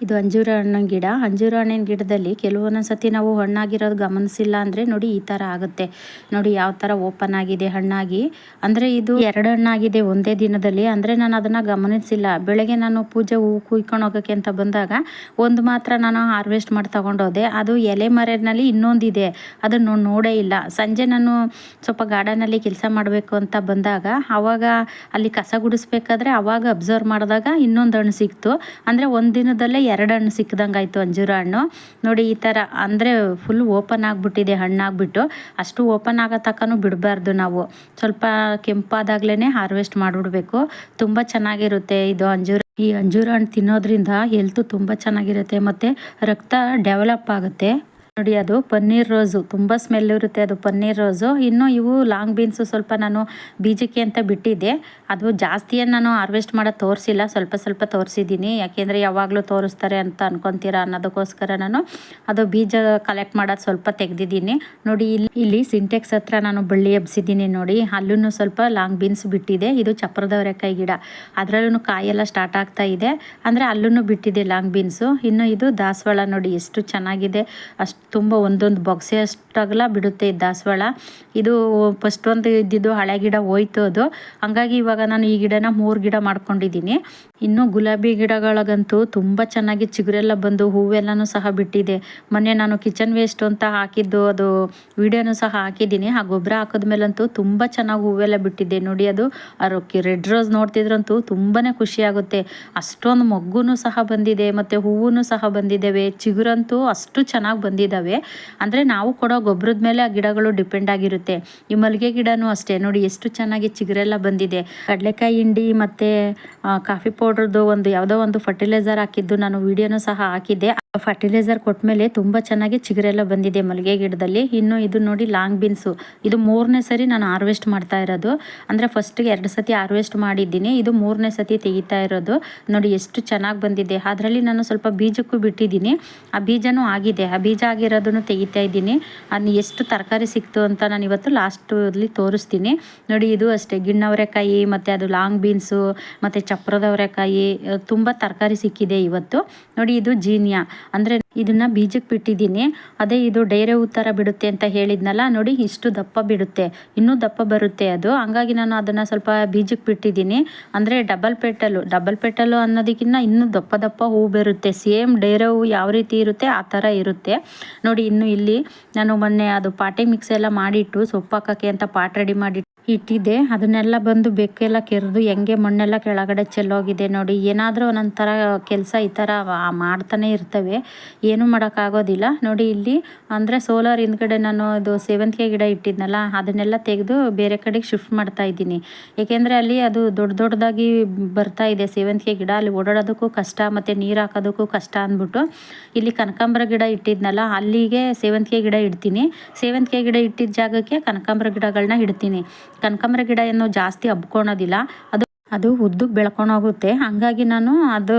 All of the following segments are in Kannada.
ಇದು ಅಂಜೂರ ಹಣ್ಣಿನ ಗಿಡ. ಅಂಜೂರ ಹಣ್ಣಿನ ಗಿಡದಲ್ಲಿ ಕೆಲವೊಂದೊಂದು ಸತಿ ನಾವು ಹಣ್ಣಾಗಿರೋದು ಗಮನಿಸಿಲ್ಲ ಅಂದರೆ ನೋಡಿ ಈ ಥರ ಆಗುತ್ತೆ. ನೋಡಿ ಯಾವ ಥರ ಓಪನ್ ಆಗಿದೆ ಹಣ್ಣಾಗಿ. ಅಂದರೆ ಇದು ಎರಡು ಹಣ್ಣಾಗಿದೆ ಒಂದೇ ದಿನದಲ್ಲಿ. ಅಂದರೆ ನಾನು ಅದನ್ನು ಗಮನಿಸಿಲ್ಲ. ಬೆಳಗ್ಗೆ ನಾನು ಪೂಜೆ ಹೂ ಕುಯ್ಕೊಂಡು ಹೋಗೋಕ್ಕೆ ಅಂತ ಬಂದಾಗ ಒಂದು ಮಾತ್ರ ನಾನು ಹಾರ್ವೆಸ್ಟ್ ಮಾಡಿ ತಗೊಂಡೋದೆ. ಅದು ಎಲೆ ಮರನಲ್ಲಿ ಇನ್ನೊಂದಿದೆ. ಅದನ್ನು ನೋಡೇ ಇಲ್ಲ. ಸಂಜೆ ನಾನು ಸ್ವಲ್ಪ ಗಾರ್ಡನಲ್ಲಿ ಕೆಲಸ ಮಾಡಬೇಕು ಅಂತ ಬಂದಾಗ ಆವಾಗ ಅಲ್ಲಿ ಕಸ ಗುಡಿಸ್ಬೇಕಾದ್ರೆ ಆವಾಗ ಅಬ್ಸರ್ವ್ ಮಾಡಿದಾಗ ಇನ್ನೊಂದು ಹಣ್ಣು ಸಿಕ್ತು. ಅಂದರೆ ಒಂದು ದಿನದಲ್ಲೇ ಎರಡು ಹಣ್ಣು ಸಿಕ್ಕಿದಂಗೆ ಆಯಿತು ಅಂಜೂರ ಹಣ್ಣು. ನೋಡಿ, ಈ ಥರ ಅಂದರೆ ಫುಲ್ ಓಪನ್ ಆಗಿಬಿಟ್ಟಿದೆ, ಹಣ್ಣಾಗ್ಬಿಟ್ಟು. ಅಷ್ಟು ಓಪನ್ ಆಗೋ ತಕ್ಕನೂ ಬಿಡಬಾರ್ದು ನಾವು. ಸ್ವಲ್ಪ ಕೆಂಪಾದಾಗ್ಲೇ ಹಾರ್ವೆಸ್ಟ್ ಮಾಡಿಬಿಡ್ಬೇಕು. ತುಂಬ ಚೆನ್ನಾಗಿರುತ್ತೆ ಇದು ಅಂಜೂರ. ಈ ಅಂಜೂರ ಹಣ್ಣು ತಿನ್ನೋದ್ರಿಂದ ಹೆಲ್ತು ತುಂಬ ಚೆನ್ನಾಗಿರುತ್ತೆ ಮತ್ತು ರಕ್ತ ಡೆವಲಪ್ ಆಗುತ್ತೆ. ನೋಡಿ, ಅದು ಪನ್ನೀರ್ ರೋಸು. ತುಂಬ ಸ್ಮೆಲ್ ಇರುತ್ತೆ ಅದು ಪನ್ನೀರ್ ರೋಸು. ಇನ್ನು ಇವು ಲಾಂಗ್ ಬೀನ್ಸು ಸ್ವಲ್ಪ ನಾನು ಬೀಜಕ್ಕೆ ಅಂತ ಬಿಟ್ಟಿದ್ದೆ. ಅದು ಜಾಸ್ತಿಯನ್ನು ನಾನು ಹಾರ್ವೆಸ್ಟ್ ಮಾಡೋದು ತೋರಿಸಿಲ್ಲ. ಸ್ವಲ್ಪ ಸ್ವಲ್ಪ ತೋರಿಸಿದ್ದೀನಿ. ಯಾಕೆಂದರೆ ಯಾವಾಗಲೂ ತೋರಿಸ್ತಾರೆ ಅಂತ ಅನ್ಕೊತೀರಾ ಅನ್ನೋದಕ್ಕೋಸ್ಕರ ನಾನು ಅದು ಬೀಜ ಕಲೆಕ್ಟ್ ಮಾಡೋದು ಸ್ವಲ್ಪ ತೆಗೆದಿದ್ದೀನಿ. ನೋಡಿ, ಇಲ್ಲಿ ಇಲ್ಲಿ ಸಿಂಟೆಕ್ಸ್ ಹತ್ರ ನಾನು ಬಳ್ಳಿ ಎಬ್ಸಿದ್ದೀನಿ ನೋಡಿ. ಅಲ್ಲೂ ಸ್ವಲ್ಪ ಲಾಂಗ್ ಬೀನ್ಸ್ ಬಿಟ್ಟಿದೆ. ಇದು ಚಪ್ರದವರೆಕಾಯಿ ಗಿಡ. ಅದರಲ್ಲೂ ಕಾಯೆಲ್ಲ ಸ್ಟಾರ್ಟ್ ಆಗ್ತಾ ಇದೆ. ಅಂದರೆ ಅಲ್ಲೂ ಬಿಟ್ಟಿದೆ ಲಾಂಗ್ ಬೀನ್ಸು. ಇನ್ನು ಇದು ದಾಸವಾಳ ನೋಡಿ, ಎಷ್ಟು ಚೆನ್ನಾಗಿದೆ. ಅಷ್ಟು ತುಂಬ ಒಂದೊಂದು ಬೊಗ್ಸೆ ಅಷ್ಟಾಗಲ ಬಿಡುತ್ತೆ ದಾಸವಾಳ. ಇದು ಫಸ್ಟ್ ಒಂದು ಇದ್ದಿದ್ದು ಹಳೆ ಗಿಡ ಹೋಯ್ತು ಅದು. ಹಂಗಾಗಿ ಇವಾಗ ನಾನು ಈ ಗಿಡನ ಮೂರು ಗಿಡ ಮಾಡ್ಕೊಂಡಿದ್ದೀನಿ. ಇನ್ನು ಗುಲಾಬಿ ಗಿಡಗಳಿಗಂತೂ ತುಂಬ ಚೆನ್ನಾಗಿ ಚಿಗುರೆಲ್ಲ ಬಂದು ಹೂವೆಲ್ಲನೂ ಸಹ ಬಿಟ್ಟಿದೆ. ಮೊನ್ನೆ ನಾನು ಕಿಚನ್ ವೇಸ್ಟ್ ಅಂತ ಹಾಕಿದ್ದು ಅದು ವಿಡಿಯೋನು ಸಹ ಹಾಕಿದ್ದೀನಿ. ಆ ಗೊಬ್ಬರ ಹಾಕಿದ್ಮೇಲಂತೂ ತುಂಬ ಚೆನ್ನಾಗಿ ಹೂವೆಲ್ಲ ಬಿಟ್ಟಿದೆ. ನೋಡಿ ಅದು ಅದಕ್ಕೆ ರೆಡ್ ರೋಸ್ ನೋಡ್ತಿದ್ರಂತೂ ತುಂಬಾ ಖುಷಿಯಾಗುತ್ತೆ ಅಷ್ಟೊಂದು ಮೊಗ್ಗುನು ಸಹ ಬಂದಿದೆ, ಮತ್ತು ಹೂವು ಸಹ ಬಂದಿದ್ದಾವೆ. ಚಿಗುರಂತೂ ಅಷ್ಟು ಚೆನ್ನಾಗಿ ಬಂದಿದ್ದಾವೆ ಅಂದರೆ ನಾವು ಕೊಡೋ ಗೊಬ್ಬರದ ಮೇಲೆ ಆ ಗಿಡಗಳು ಡಿಪೆಂಡ್ ಆಗಿರುತ್ತೆ. ಈ ಮಲ್ಲಿಗೆ ಗಿಡನೂ ಅಷ್ಟೇ. ನೋಡಿ, ಎಷ್ಟು ಚೆನ್ನಾಗಿ ಚಿಗುರೆಲ್ಲ ಬಂದಿದೆ. ಕಡಲೆಕಾಯಿ ಹಿಂಡಿ ಮತ್ತು ಕಾಫಿ ಪೌಡ್ರದ್ದು ಒಂದು ಯಾವುದೋ ಒಂದು ಫರ್ಟಿಲೈಸರ್ ಹಾಕಿದ್ದು ನಾನು ವಿಡಿಯೋನು ಸಹ ಹಾಕಿದ್ದೆ. ಫರ್ಟಿಲೈಸರ್ ಕೊಟ್ಟಮೇಲೆ ತುಂಬ ಚೆನ್ನಾಗಿ ಚಿಗುರೆಲ್ಲ ಬಂದಿದೆ ಮಲ್ಲಿಗೆ ಗಿಡದಲ್ಲಿ. ಇನ್ನು ಇದು ನೋಡಿ ಲಾಂಗ್ ಬೀನ್ಸು ಇದು ಮೂರನೇ ಸರಿ ನಾನು ಹಾರ್ವೆಸ್ಟ್ ಮಾಡ್ತಾ ಇರೋದು. ಅಂದರೆ ಫಸ್ಟ್ಗೆ ಎರಡು ಸತಿ ಹಾರ್ವೆಸ್ಟ್ ಮಾಡಿದ್ದೀನಿ. ಇದು ಮೂರನೇ ಸತಿ ತೆಗಿತಾ ಇರೋದು. ನೋಡಿ ಎಷ್ಟು ಚೆನ್ನಾಗಿ ಬಂದಿದೆ. ಅದರಲ್ಲಿ ನಾನು ಸ್ವಲ್ಪ ಬೀಜಕ್ಕೂ ಬಿಟ್ಟಿದ್ದೀನಿ. ಆ ಬೀಜನೂ ಆಗಿದೆ. ಆ ಬೀಜ ಆಗಿರೋದನ್ನು ತೆಗಿತಾ ಇದ್ದೀನಿ. ಅದು ಎಷ್ಟು ತರಕಾರಿ ಸಿಕ್ತು ಅಂತ ನಾನು ಇವತ್ತು ಲಾಸ್ಟಲ್ಲಿ ತೋರಿಸ್ತೀನಿ. ನೋಡಿ ಇದು ಅಷ್ಟೇ. ಗಿಣ್ಣವರೆಕಾಯಿ, ಮತ್ತು ಅದು ಲಾಂಗ್ ಬೀನ್ಸು ಮತ್ತು ಚಪ್ರದವರೆಕಾಯಿ ತುಂಬ ತರಕಾರಿ ಸಿಕ್ಕಿದೆ ಇವತ್ತು. ನೋಡಿ ಇದು ಜೀನಿಯಾ. ಅಂದರೆ ಇದನ್ನ ಬೀಜಕ್ಕೆ ಬಿಟ್ಟಿದ್ದೀನಿ. ಅದೇ ಇದು ಡೈರೆ ಥರ ಬಿಡುತ್ತೆ ಅಂತ ಹೇಳಿದ್ನಲ್ಲ, ನೋಡಿ ಇಷ್ಟು ದಪ್ಪ ಬಿಡುತ್ತೆ. ಇನ್ನೂ ದಪ್ಪ ಬರುತ್ತೆ ಅದು. ಹಂಗಾಗಿ ನಾನು ಅದನ್ನು ಸ್ವಲ್ಪ ಬೀಜಕ್ಕೆ ಬಿಟ್ಟಿದ್ದೀನಿ. ಅಂದರೆ ಡಬಲ್ ಪೆಟಲು ಡಬಲ್ ಪೆಟಲು ಅನ್ನೋದಕ್ಕಿಂತ ಇನ್ನೂ ದಪ್ಪ ದಪ್ಪ ಹೂ ಬರುತ್ತೆ. ಸೇಮ್ ಡೈರೆ ಹೂ ಯಾವ ರೀತಿ ಇರುತ್ತೆ, ಆ ಥರ ಇರುತ್ತೆ. ನೋಡಿ, ಇನ್ನು ಇಲ್ಲಿ ನಾನು ಮೊನ್ನೆ ಅದು ಪಾಟಿ ಮಿಕ್ಸ್ ಎಲ್ಲ ಮಾಡಿಟ್ಟು ಸೊಪ್ಪು ಹಾಕೋಕ್ಕೆ ಅಂತ ಪಾಟ್ ರೆಡಿ ಮಾಡಿ ಇಟ್ಟಿದ್ದೆ ಅದನ್ನೆಲ್ಲ ಬಂದು ಬೆಕ್ಕೆಲ್ಲ ಕೆರೆದು ಹೆಂಗೆ ಮಣ್ಣೆಲ್ಲ ಕೆಳಗಡೆ ಚೆಲ್ಲೋಗಿದೆ ನೋಡಿ. ಏನಾದರೂ ಒಂದೊಂದು ಥರ ಕೆಲಸ ಈ ಥರ ಮಾಡ್ತಾನೆ ಇರ್ತವೆ. ಏನೂ ಮಾಡೋಕ್ಕಾಗೋದಿಲ್ಲ. ನೋಡಿ ಇಲ್ಲಿ ಅಂದರೆ ಸೋಲಾರ್ ಹಿಂದ್ಗಡೆ ನಾನು ಇದು ಸೇವಂತಿಗೆ ಗಿಡ ಇಟ್ಟಿದ್ನಲ್ಲ, ಅದನ್ನೆಲ್ಲ ತೆಗೆದು ಬೇರೆ ಕಡೆಗೆ ಶಿಫ್ಟ್ ಮಾಡ್ತಾ ಇದ್ದೀನಿ. ಏಕೆಂದರೆ ಅಲ್ಲಿ ಅದು ದೊಡ್ಡ ದೊಡ್ಡದಾಗಿ ಬರ್ತಾ ಇದೆ ಸೇವಂತಿಗೆ ಗಿಡ. ಅಲ್ಲಿ ಓಡಾಡೋದಕ್ಕೂ ಕಷ್ಟ, ಮತ್ತು ನೀರು ಹಾಕೋದಕ್ಕೂ ಕಷ್ಟ ಅಂದ್ಬಿಟ್ಟು ಇಲ್ಲಿ ಕನಕಾಂಬರ ಗಿಡ ಇಟ್ಟಿದ್ನಲ್ಲ, ಅಲ್ಲಿಗೆ ಸೇವಂತಿಗೆ ಗಿಡ ಇಡ್ತೀನಿ. ಸೇವಂತಿಗೆ ಗಿಡ ಇಟ್ಟಿದ್ದ ಜಾಗಕ್ಕೆ ಕನಕಾಂಬರ ಗಿಡಗಳನ್ನ ಇಡ್ತೀನಿ. ಕನಕಾಂಬರ ಗಿಡ ಏನು ಜಾಸ್ತಿ ಹಬ್ಕೊಳೋದಿಲ್ಲ. ಅದು ಅದು ಉದ್ದಕ್ಕೆ ಬೆಳ್ಕೊಂಡೋಗುತ್ತೆ ಹಾಗಾಗಿ ನಾನು ಅದು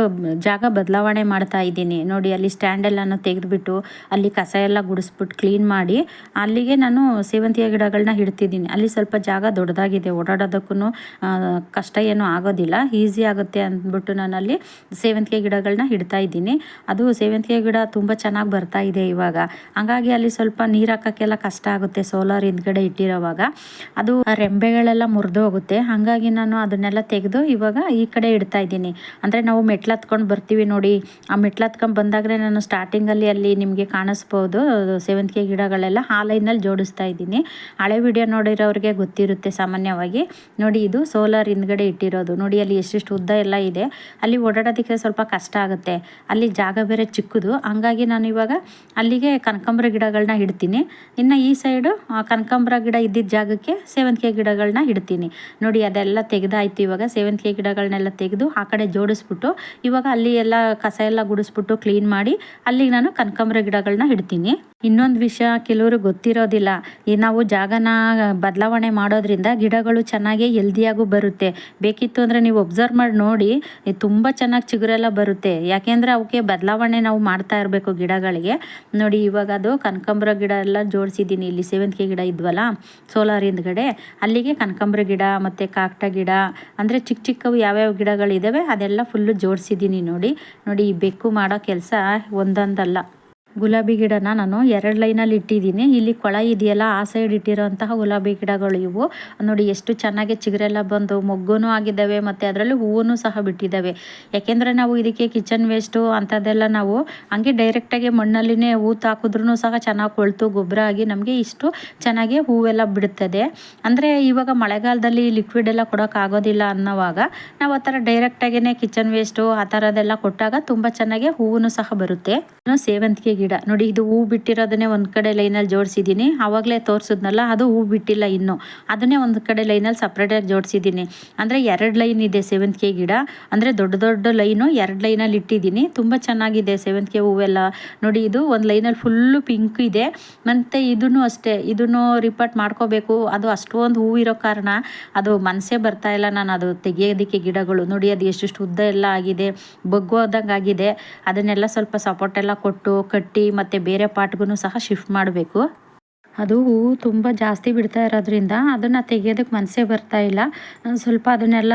ಜಾಗ ಬದಲಾವಣೆ ಮಾಡ್ತಾ ಇದ್ದೀನಿ. ನೋಡಿ, ಅಲ್ಲಿ ಸ್ಟ್ಯಾಂಡೆಲ್ಲನೂ ತೆಗೆದುಬಿಟ್ಟು, ಅಲ್ಲಿ ಕಸ ಎಲ್ಲ ಗುಡಿಸ್ಬಿಟ್ಟು ಕ್ಲೀನ್ ಮಾಡಿ, ಅಲ್ಲಿಗೆ ನಾನು ಸೇವಂತಿಗೆ ಗಿಡಗಳನ್ನ ಇಡ್ತಿದ್ದೀನಿ ಅಲ್ಲಿ ಸ್ವಲ್ಪ ಜಾಗ ದೊಡ್ಡದಾಗಿದೆ. ಓಡಾಡೋದಕ್ಕೂ ಕಷ್ಟ ಏನೂ ಆಗೋದಿಲ್ಲ. ಈಸಿ ಆಗುತ್ತೆ ಅಂದ್ಬಿಟ್ಟು ನಾನು ಅಲ್ಲಿ ಸೇವಂತಿಗೆ ಗಿಡಗಳನ್ನ ಇಡ್ತಾ ಇದ್ದೀನಿ. ಅದು ಸೇವಂತಿಗೆ ಗಿಡ ತುಂಬ ಚೆನ್ನಾಗಿ ಬರ್ತಾ ಇದೆ ಇವಾಗ. ಹಾಗಾಗಿ ಅಲ್ಲಿ ಸ್ವಲ್ಪ ನೀರು ಹಾಕೋಕ್ಕೆಲ್ಲ ಕಷ್ಟ ಆಗುತ್ತೆ ಸೋಲಾರ್ ಹಿಂದ್ಗಡೆ ಇಟ್ಟಿರೋವಾಗ. ಅದು ರೆಂಬೆಗಳೆಲ್ಲ ಮುರಿದು ಹೋಗುತ್ತೆ. ಹಾಗಾಗಿ ನಾನು ಅದನ್ನೆಲ್ಲ ತೆಗೆದು ಇವಾಗ ಈ ಕಡೆ ಇಡ್ತಾ ಇದ್ದೀನಿ. ಅಂದರೆ ನಾವು ಮೆಟ್ಲು ಹತ್ಕೊಂಡು ಬರ್ತೀವಿ ನೋಡಿ. ಆ ಮೆಟ್ಲು ಹತ್ಕೊಂಡು ಬಂದಾಗಲೇ ನಾನು ಸ್ಟಾರ್ಟಿಂಗಲ್ಲಿ ಅಲ್ಲಿ ನಿಮಗೆ ಕಾಣಿಸ್ಬೋದು ಸೇವಂತಿಗೆ ಗಿಡಗಳೆಲ್ಲ ಆ ಲೈನಲ್ಲಿ ಜೋಡಿಸ್ತಾ ಇದ್ದೀನಿ. ಹಳೆ ವಿಡಿಯೋ ನೋಡಿರೋರಿಗೆ ಗೊತ್ತಿರುತ್ತೆ ಸಾಮಾನ್ಯವಾಗಿ. ನೋಡಿ ಇದು ಸೋಲಾರ್ ಹಿಂದ್ಗಡೆ ಇಟ್ಟಿರೋದು. ನೋಡಿ ಅಲ್ಲಿ ಎಷ್ಟೆಷ್ಟು ಉದ್ದ ಎಲ್ಲ ಇದೆ. ಅಲ್ಲಿ ಓಡಾಡೋದಕ್ಕೆ ಸ್ವಲ್ಪ ಕಷ್ಟ ಆಗುತ್ತೆ. ಅಲ್ಲಿ ಜಾಗ ಬೇರೆ ಚಿಕ್ಕದು. ಹಂಗಾಗಿ ನಾನು ಇವಾಗ ಅಲ್ಲಿಗೆ ಕನಕಾಂಬರ ಗಿಡಗಳನ್ನ ಇಡ್ತೀನಿ. ಇನ್ನು ಈ ಸೈಡು ಕನಕಾಂಬರ ಗಿಡ ಇದ್ದಿದ್ದ ಜಾಗಕ್ಕೆ ಸೇವಂತಿಗೆ ಗಿಡಗಳನ್ನ ಇಡ್ತೀನಿ. ನೋಡಿ ಅದೆಲ್ಲ ತೆಗೆದಾಯ್ತು ಇವಾಗ ಸೇವಂತಿಗೆ ಗಿಡಗಳನ್ನೆಲ್ಲ ತೆಗೆದು ಆ ಕಡೆ ಜೋಡಿಸ್ಬಿಟ್ಟು ಇವಾಗ ಅಲ್ಲಿ ಎಲ್ಲ ಕಸ ಎಲ್ಲ ಗುಡಿಸ್ಬಿಟ್ಟು ಕ್ಲೀನ್ ಮಾಡಿ ಅಲ್ಲಿಗೆ ನಾನು ಕನಕಾಂಬ್ರ ಗಿಡಗಳನ್ನ ಇಡ್ತೀನಿ. ಇನ್ನೊಂದು ವಿಷಯ ಕೆಲವರು ಗೊತ್ತಿರೋದಿಲ್ಲ. ಈ ನಾವು ಜಾಗನ ಬದಲಾವಣೆ ಮಾಡೋದ್ರಿಂದ ಗಿಡಗಳು ಚೆನ್ನಾಗಿ ಹೆಲ್ದಿಯಾಗೂ ಬರುತ್ತೆ. ಬೇಕಿತ್ತು ಅಂದರೆ ನೀವು ಒಬ್ಸರ್ವ್ ಮಾಡಿ ನೋಡಿ ತುಂಬ ಚೆನ್ನಾಗಿ ಚಿಗುರೆಲ್ಲ ಬರುತ್ತೆ. ಯಾಕೆಂದರೆ ಅವಕ್ಕೆ ಬದಲಾವಣೆ ನಾವು ಮಾಡ್ತಾ ಇರಬೇಕು ಗಿಡಗಳಿಗೆ. ನೋಡಿ ಇವಾಗ ಅದು ಕನಕಾಂಬ್ರ ಗಿಡ ಎಲ್ಲ ಜೋಡಿಸಿದ್ದೀನಿ. ಇಲ್ಲಿ ಸೇವಂತಿಗೆ ಗಿಡ ಇದ್ವಲ್ಲ ಸೋಲಾರ್ ಹಿಂದ್ಗಡೆ. ಅಲ್ಲಿಗೆ ಕನಕಾಂಬ್ರ ಗಿಡ, ಮತ್ತು ಕಾಕ್ಟ ಗಿಡ, ಅಂದರೆ ಚಿಕ್ಕ ಚಿಕ್ಕವು ಯಾವ್ಯಾವ ಗಿಡಗಳಿದ್ದಾವೆ ಅದೆಲ್ಲ ಫುಲ್ಲು ಜೋಡಿಸಿದ್ದೀನಿ ನೋಡಿ. ನೋಡಿ ಈ ಬೆಕ್ಕು ಮಾಡೋ ಕೆಲಸ ಒಂದೊಂದಲ್ಲ. ಗುಲಾಬಿ ಗಿಡನ ನಾನು ಎರಡು ಲೈನಲ್ಲಿ ಇಟ್ಟಿದ್ದೀನಿ. ಇಲ್ಲಿ ಕೊಳ ಇದೆಯಲ್ಲ, ಆ ಸೈಡ್ ಇಟ್ಟಿರೋಂತಹ ಗುಲಾಬಿ ಗಿಡಗಳು ಇವು. ನೋಡಿ, ಎಷ್ಟು ಚೆನ್ನಾಗಿ ಚಿಗುರೆಲ್ಲ ಬಂದು ಮೊಗ್ಗೂ ಆಗಿದ್ದಾವೆ, ಮತ್ತು ಅದರಲ್ಲಿ ಹೂವು ಸಹ ಬಿಟ್ಟಿದ್ದಾವೆ. ಯಾಕೆಂದರೆ ನಾವು ಇದಕ್ಕೆ ಕಿಚನ್ ವೇಸ್ಟು ಅಂಥದ್ದೆಲ್ಲ ನಾವು ಹಂಗೆ ಡೈರೆಕ್ಟಾಗಿ ಮಣ್ಣಲ್ಲಿನೇ ಹೂ ತಾಕಿದ್ರು ಸಹ ಚೆನ್ನಾಗಿ ಕೊಳ್ತು, ಗೊಬ್ಬರ ಆಗಿ ನಮಗೆ ಇಷ್ಟು ಚೆನ್ನಾಗಿ ಹೂವೆಲ್ಲ ಬಿಡುತ್ತದೆ. ಅಂದರೆ ಇವಾಗ ಮಳೆಗಾಲದಲ್ಲಿ ಲಿಕ್ವಿಡ್ ಎಲ್ಲ ಕೊಡೋಕ್ಕಾಗೋದಿಲ್ಲ ಅನ್ನೋವಾಗ ನಾವು ಆ ಥರ ಡೈರೆಕ್ಟಾಗಿಯೇ ಕಿಚನ್ ವೇಸ್ಟು ಆ ಥರದ್ದೆಲ್ಲ ಕೊಟ್ಟಾಗ ತುಂಬ ಚೆನ್ನಾಗಿ ಹೂವು ಸಹ ಬರುತ್ತೆ. ಸೇವಂತಿಗೆ ನೋಡಿ, ಇದು ಹೂ ಬಿಟ್ಟಿರೋದನ್ನೇ ಒಂದು ಕಡೆ ಲೈನಲ್ಲಿ ಜೋಡಿಸಿದ್ದೀನಿ. ಆವಾಗಲೇ ತೋರಿಸಿದ್ನಲ್ಲ, ಅದು ಹೂ ಬಿಟ್ಟಿಲ್ಲ ಇನ್ನು. ಅದನ್ನೇ ಒಂದು ಕಡೆ ಲೈನಲ್ಲಿ ಸಪ್ರೇಟಾಗಿ ಜೋಡಿಸಿದ್ದೀನಿ. ಅಂದರೆ ಎರಡು ಲೈನ್ ಇದೆ ಸೇವಂತಿಗೆ ಗಿಡ. ಅಂದರೆ ದೊಡ್ಡ ದೊಡ್ಡ ಲೈನು ಎರಡು ಲೈನಲ್ಲಿ ಇಟ್ಟಿದ್ದೀನಿ. ತುಂಬ ಚೆನ್ನಾಗಿದೆ ಸೇವಂತಿಗೆ ಹೂವೆಲ್ಲ. ನೋಡಿ, ಇದು ಒಂದು ಲೈನಲ್ಲಿ ಫುಲ್ಲು ಪಿಂಕ್ ಇದೆ. ಮತ್ತು ಇದನ್ನು ಅಷ್ಟೇ. ಇದನ್ನು ರಿಪೋರ್ಟ್ ಮಾಡ್ಕೋಬೇಕು. ಅದು ಅಷ್ಟೊಂದು ಹೂ ಇರೋ ಕಾರಣ ಅದು ಮನಸ್ಸೇ ಬರ್ತಾ ಇಲ್ಲ. ನಾನು ಅದು ತೆಗಿಯೋದಕ್ಕೆ ಗಿಡಗಳು. ನೋಡಿ, ಅದು ಎಷ್ಟೆಷ್ಟು ಉದ್ದ ಎಲ್ಲ ಆಗಿದೆ. ಬಗ್ಗೋದಂಗೆ ಆಗಿದೆ ಅದನ್ನೆಲ್ಲ ಸ್ವಲ್ಪ ಸಪೋರ್ಟ್ ಎಲ್ಲ ಕೊಟ್ಟು ಕಟ್ಟಿ ಮತ್ತು ಬೇರೆ ಪಾಟ್ಗೂ ಸಹ ಶಿಫ್ಟ್ ಮಾಡಬೇಕು. ಅದು ಹೂವು ತುಂಬ ಜಾಸ್ತಿ ಬಿಡ್ತಾ ಇರೋದ್ರಿಂದ ಅದನ್ನು ತೆಗೆಯೋದಕ್ಕೆ ಮನಸ್ಸೇ ಬರ್ತಾ ಇಲ್ಲ. ಸ್ವಲ್ಪ ಅದನ್ನೆಲ್ಲ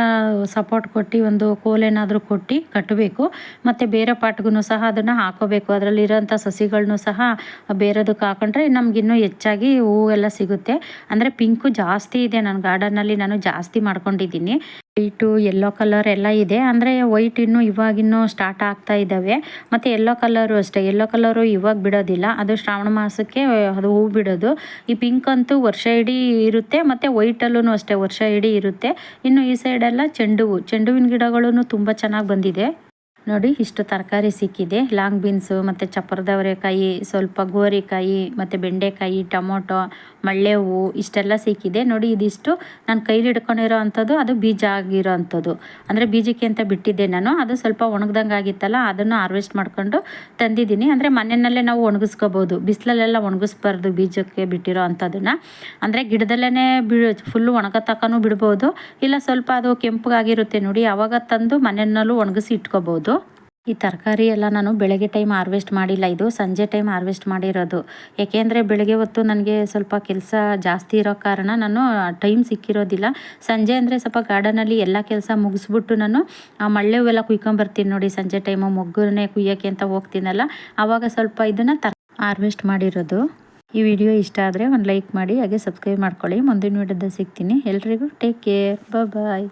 ಸಪೋರ್ಟ್ ಕೊಟ್ಟು ಒಂದು ಕೋಲೇನಾದರೂ ಕೊಟ್ಟು ಕಟ್ಟಬೇಕು. ಮತ್ತು ಬೇರೆ ಪಾಟ್ಗೂ ಸಹ ಅದನ್ನು ಹಾಕೋಬೇಕು. ಅದರಲ್ಲಿರೋಂಥ ಸಸಿಗಳನ್ನೂ ಸಹ ಬೇರೆದಕ್ಕೆ ಹಾಕೊಂಡ್ರೆ ನಮಗಿನ್ನೂ ಹೆಚ್ಚಾಗಿ ಹೂವೆಲ್ಲ ಸಿಗುತ್ತೆ. ಅಂದರೆ ಪಿಂಕು ಜಾಸ್ತಿ ಇದೆ. ನನ್ನ ಗಾರ್ಡನ್ನಲ್ಲಿ ನಾನು ಜಾಸ್ತಿ ಮಾಡ್ಕೊಂಡಿದ್ದೀನಿ. ವೈಟು ಯೆಲ್ಲೋ ಕಲರ್ ಎಲ್ಲ ಇದೆ. ಅಂದರೆ ವೈಟ್ ಇನ್ನು ಇವಾಗಿನ್ನೂ ಸ್ಟಾರ್ಟ್ ಆಗ್ತಾ ಇದ್ದಾವೆ ಮತ್ತು ಯೆಲ್ಲೋ ಕಲರು ಅಷ್ಟೇ. ಯೆಲ್ಲೋ ಕಲರು ಇವಾಗ ಬಿಡೋದಿಲ್ಲ. ಅದು ಶ್ರಾವಣ ಮಾಸಕ್ಕೆ, ಅದು ಹೂ ಬಿಡೋದು. ಈ ಪಿಂಕ್ ಅಂತೂ ವರ್ಷ ಇಡೀ ಇರುತ್ತೆ. ಮತ್ತು ವೈಟಲ್ಲೂ ಅಷ್ಟೇ, ವರ್ಷ ಇಡೀ ಇರುತ್ತೆ. ಇನ್ನು ಈ ಸೈಡೆಲ್ಲ ಚೆಂಡು ಹೂ. ಚೆಂಡು ಹೂವಿನ ಗಿಡಗಳೂ ತುಂಬ ಚೆನ್ನಾಗಿ ಬಂದಿದೆ. ನೋಡಿ, ಇಷ್ಟು ತರಕಾರಿ ಸಿಕ್ಕಿದೆ. ಲಾಂಗ್ ಬೀನ್ಸು ಮತ್ತು ಚಪ್ಪರದವರೆಕಾಯಿ ಸ್ವಲ್ಪ ಗೋರಿಕಾಯಿ ಮತ್ತು ಬೆಂಡೆಕಾಯಿ, ಟೊಮೊಟೊ ಮಳ್ಳೆ ಹೂವು ಇಷ್ಟೆಲ್ಲ ಸಿಕ್ಕಿದೆ. ನೋಡಿ, ಇದಿಷ್ಟು ನಾನು ಕೈಲಿ ಹಿಡ್ಕೊಂಡಿರೋ ಅಂಥದ್ದು, ಅದು ಬೀಜ ಆಗಿರೋ ಅಂಥದ್ದು. ಅಂದರೆ ಬೀಜಕ್ಕೆ ಅಂತ ಬಿಟ್ಟಿದ್ದೆ ನಾನು. ಅದು ಸ್ವಲ್ಪ ಒಣಗ್ದಂಗೆ ಆಗಿತ್ತಲ್ಲ ಅದನ್ನು ಹಾರ್ವೆಸ್ಟ್ ಮಾಡ್ಕೊಂಡು ತಂದಿದ್ದೀನಿ. ಅಂದರೆ ಮನೆಯಲ್ಲೇ ನಾವು ಒಣಗಿಸ್ಕೋಬೋದು. ಬಿಸಿಲಲ್ಲೆಲ್ಲ ಒಣಗಿಸ್ಬಾರ್ದು ಬೀಜಕ್ಕೆ ಬಿಟ್ಟಿರೋ ಅಂಥದ್ದನ್ನು. ಅಂದರೆ ಗಿಡದಲ್ಲೇ ಬಿ ಫುಲ್ಲು ಒಣಗತಕ್ಕೂ ಬಿಡ್ಬೋದು. ಇಲ್ಲ, ಸ್ವಲ್ಪ ಅದು ಕೆಂಪಗಾಗಿರುತ್ತೆ ನೋಡಿ, ಅವಾಗ ತಂದು ಮನೆಯಲ್ಲೂ ಒಣಗಿಸಿ ಇಟ್ಕೋಬೋದು. ಈ ತರಕಾರಿ ಎಲ್ಲ ನಾನು ಬೆಳಗ್ಗೆ ಟೈಮ್ ಹಾರ್ವೆಸ್ಟ್ ಮಾಡಿಲ್ಲ. ಇದು ಸಂಜೆ ಟೈಮ್ ಹಾರ್ವೆಸ್ಟ್ ಮಾಡಿರೋದು. ಏಕೆಂದರೆ ಬೆಳಗ್ಗೆ ಹೊತ್ತು ನನಗೆ ಸ್ವಲ್ಪ ಕೆಲಸ ಜಾಸ್ತಿ ಇರೋ ಕಾರಣ ನಾನು ಟೈಮ್ ಸಿಕ್ಕಿರೋದಿಲ್ಲ. ಸಂಜೆ ಅಂದರೆ ಸ್ವಲ್ಪ ಗಾರ್ಡನಲ್ಲಿ ಎಲ್ಲ ಕೆಲಸ ಮುಗಿಸ್ಬಿಟ್ಟು ನಾನು ಮಳ್ಳೆ ಹೂವೆಲ್ಲ ಕುಯ್ಕೊಂಬರ್ತೀನಿ ನೋಡಿ. ಸಂಜೆ ಟೈಮು ಮೊಗ್ಗನ್ನೇ ಕುಯ್ಯೋಕ್ಕೆ ಅಂತ ಹೋಗ್ತೀನಲ್ಲ. ಆವಾಗ ಸ್ವಲ್ಪ ಇದನ್ನು ತರ ಹಾರ್ವೆಸ್ಟ್ ಮಾಡಿರೋದು. ಈ ವಿಡಿಯೋ ಇಷ್ಟ ಆದರೆ ಒಂದು ಲೈಕ್ ಮಾಡಿ, ಹಾಗೆ ಸಬ್ಸ್ಕ್ರೈಬ್ ಮಾಡ್ಕೊಳ್ಳಿ. ಮುಂದಿನ ವಿಡಿಯೋದಲ್ಲಿ ಸಿಗ್ತೀನಿ. ಎಲ್ರಿಗೂ ಟೇಕ್ ಕೇರ್ ಬಾಯ್